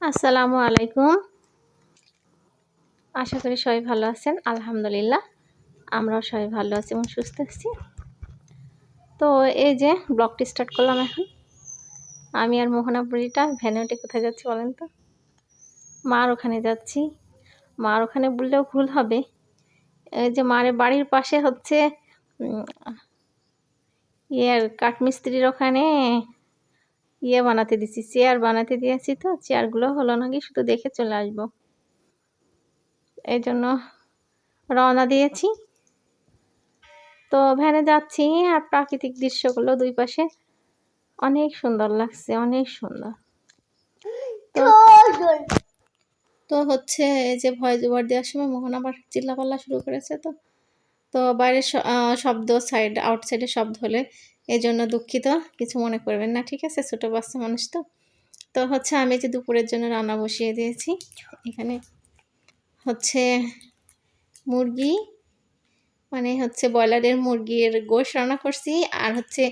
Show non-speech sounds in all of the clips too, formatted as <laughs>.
আসসালামু আলাইকুম। আশা করি সবাই ভালো আছেন, আলহামদুলিল্লাহ। আমরাও সবাই ভালো আছি এবং সুস্থ আছি। তো এই যে ব্লগটি স্টার্ট করলাম এখন। আমি আর মোহনা মোহনাপুরিটা ভ্যানুটি কোথায় যাচ্ছি বলেন তো? মার ওখানে যাচ্ছি। মার ওখানে বললেও ভুল হবে। এই যে মার বাড়ির পাশে হচ্ছে ইয়ের কাঠমিস্ত্রির ওখানে ইয়ে বানাতে দিছি, চেয়ার বানাতে দিয়েছি তো, চেয়ারগুলো হলো নাকি শুধু দেখে চলে আসব। এই জন্য রওনা দিয়েছি। তো ভ্যানে যাচ্ছি আর প্রাকৃতিক দৃশ্যগুলো দুই পাশে। অনেক সুন্দর লাগছে, অনেক সুন্দর। তো হচ্ছে এই যে ভয় জোবার দেওয়ার সময় মোহন আবার চিল্লাপাল্লা শুরু করেছে তো। তো বাইরের শব্দ সাইড আউটসাইডে শব্দ হলে এই জন্য দুঃখিত, কিছু মনে করবেন না, ঠিক আছে? ছোটো বাচ্চা মানুষ তো। তো হচ্ছে আমি যে দুপুরের জন্য রান্না বসিয়ে দিয়েছি, এখানে হচ্ছে মুরগি মানে হচ্ছে ব্রয়লারের মুরগির গোশ রান্না করছি, আর হচ্ছে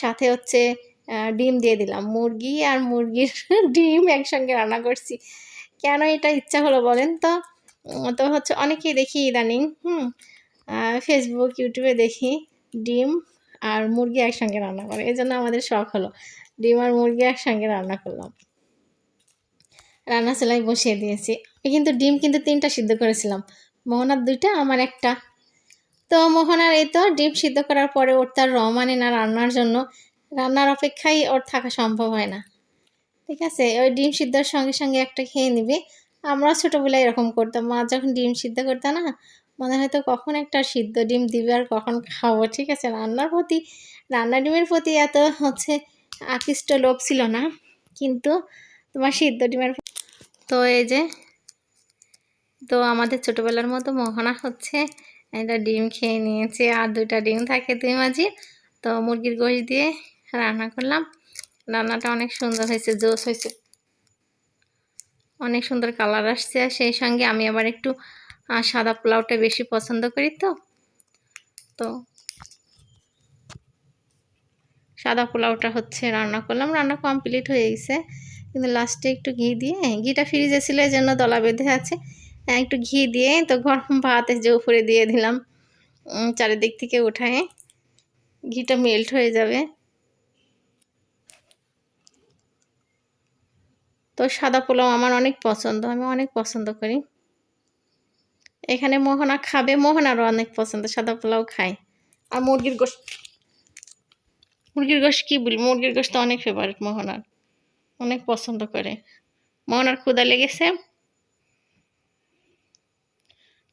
সাথে হচ্ছে ডিম দিয়ে দিলাম। মুরগি আর মুরগির <laughs> ডিম একসঙ্গে রান্না করছি। কেন এটা ইচ্ছা হলো বলেন তো? তো হচ্ছে অনেকেই দেখি ইদানিং, হুম ফেসবুক ইউটিউবে দেখি ডিম আর মুরগি একসঙ্গে রান্না করে। এই জন্য আমাদের শখ হলো ডিম আর মুরগি একসঙ্গে রান্না করলাম। রান্না চুলাই বসিয়ে দিয়েছি। কিন্তু ডিম কিন্তু তিনটা সিদ্ধ করেছিলাম। মোহনার দুইটা, আমার একটা। তো মোহনার এই তো ডিম সিদ্ধ করার পরে ওর তার র মানে না রান্নার জন্য রান্নার অপেক্ষায় ওর থাকা সম্ভব হয় না। ঠিক আছে, ওই ডিম সিদ্ধর সঙ্গে সঙ্গে একটা খেয়ে নিবে। আমরা ছোটোবেলায় এরকম করতাম। মা যখন ডিম সিদ্ধ করতাম না মনে হয়তো কখন একটা সিদ্ধ ডিম দিবে আর কখন খাব, ঠিক আছে? রান্নার প্রতি রান্না ডিমের প্রতি এত হচ্ছে আকৃষ্ট লোভ ছিল না, কিন্তু তোমার সিদ্ধ ডিমের তো এই যে, তো আমাদের ছোটোবেলার মতো মোহনা হচ্ছে এটা ডিম খেয়ে নিয়েছে, আর দুইটা ডিম থাকে দুই মাঝি, তো মুরগির গোশ দিয়ে রান্না করলাম। রান্নাটা অনেক সুন্দর হয়েছে জোস হয়েছে। অনেক সুন্দর কালার আসছে সেই সঙ্গে আমি আবার একটু আর সাদা পোলাওটা বেশি পছন্দ করি তো। তো সাদা পোলাওটা হচ্ছে রান্না করলাম। রান্না কমপ্লিট হয়ে গেছে। কিন্তু লাস্টে একটু ঘি দিয়ে, ঘিটা ফ্রিজে ছিল, এই জন্য দলা বেঁধে আছে। একটু ঘি দিয়ে তো গরম ভাতে যে উপরে দিয়ে দিলাম। চারিদিক থেকে উঠায় ঘিটা মেল্ট হয়ে যাবে। তো সাদা পোলাও আমার অনেক পছন্দ, আমি অনেক পছন্দ করি। এখানে মোহনা খাবে মোহনারও অনেক পছন্দ সাদা পোলাও খায়। আর মুরগির গোশ। মুরগির গোশ কী বলি? মুরগির গোশ তো অনেক ফেভারিট মোহনার অনেক পছন্দ করে। মোহনার ক্ষুদা লেগেছে।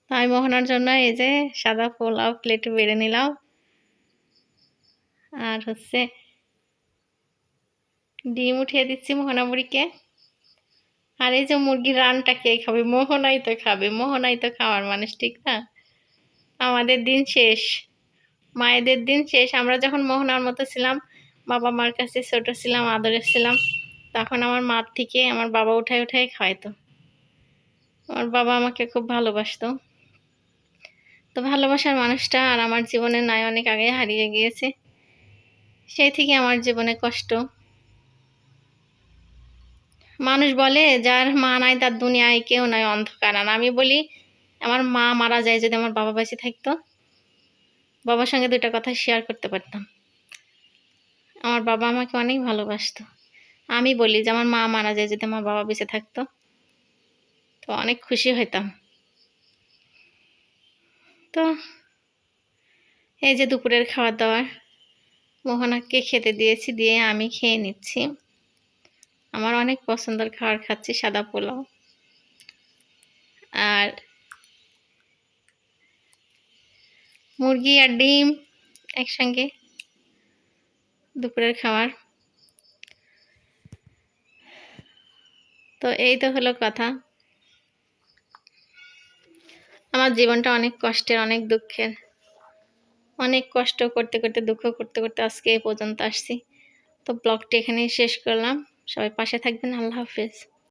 তাই মোহনার জন্য এই যে সাদা পোলাও প্লেটে বেড়ে নিলাম। আর হচ্ছে ডিম উঠিয়ে দিচ্ছি মোহনা বুড়িকে আর এই যে মুরগির রানটা কে খাবে? মোহনাই তো খাবে। মোহনাই তো খাওয়ার মানুষ, ঠিক না? আমাদের দিন শেষ। মায়েদের দিন শেষ। আমরা যখন মোহনার মতো ছিলাম, বাবা মার কাছে ছোটো ছিলাম, আদরের ছিলাম, তখন আমার মার থেকে আমার বাবা উঠাই উঠাই খাওয়াইতো। আমার বাবা আমাকে খুব ভালোবাসতো। তো ভালোবাসার মানুষটা আর আমার জীবনে নাই, অনেক আগে হারিয়ে গিয়েছে। সেই থেকে আমার জীবনে কষ্ট। মানুষ বলে, যার মা নাই, তার দুনিয়ায় কেউ নাই, অন্ধকার। আর আমি বলি, আমার মা মারা যায় যদি আমার বাবা বেঁচে থাকতো। বাবার সঙ্গে দুটা কথা শেয়ার করতে পারতাম। আমার বাবা আমাকে অনেক ভালোবাসতো। আমি বলি যে, আমার মা মারা যায় যদি আমার বাবা বেঁচে থাকতো। তো অনেক খুশি হইতাম। তো এই যে দুপুরের খাবার দাবার মোহনাকে খেতে দিয়েছি, দিয়ে আমি খেয়ে নিচ্ছি। আমার অনেক পছন্দের খাবার খাচ্ছি সাদা পোলাও। আর মুরগি আর ডিম একসঙ্গে দুপুরের খাবার। তো এই তো হলো কথা। আমার জীবনটা অনেক কষ্টের, অনেক দুঃখের। অনেক কষ্ট করতে করতে, দুঃখ করতে করতে আজকে এই পর্যন্ত আসছি। তো ব্লগটি এখানেই শেষ করলাম। সবাই পাশে থাকবেন আল্লাহ হাফেজ।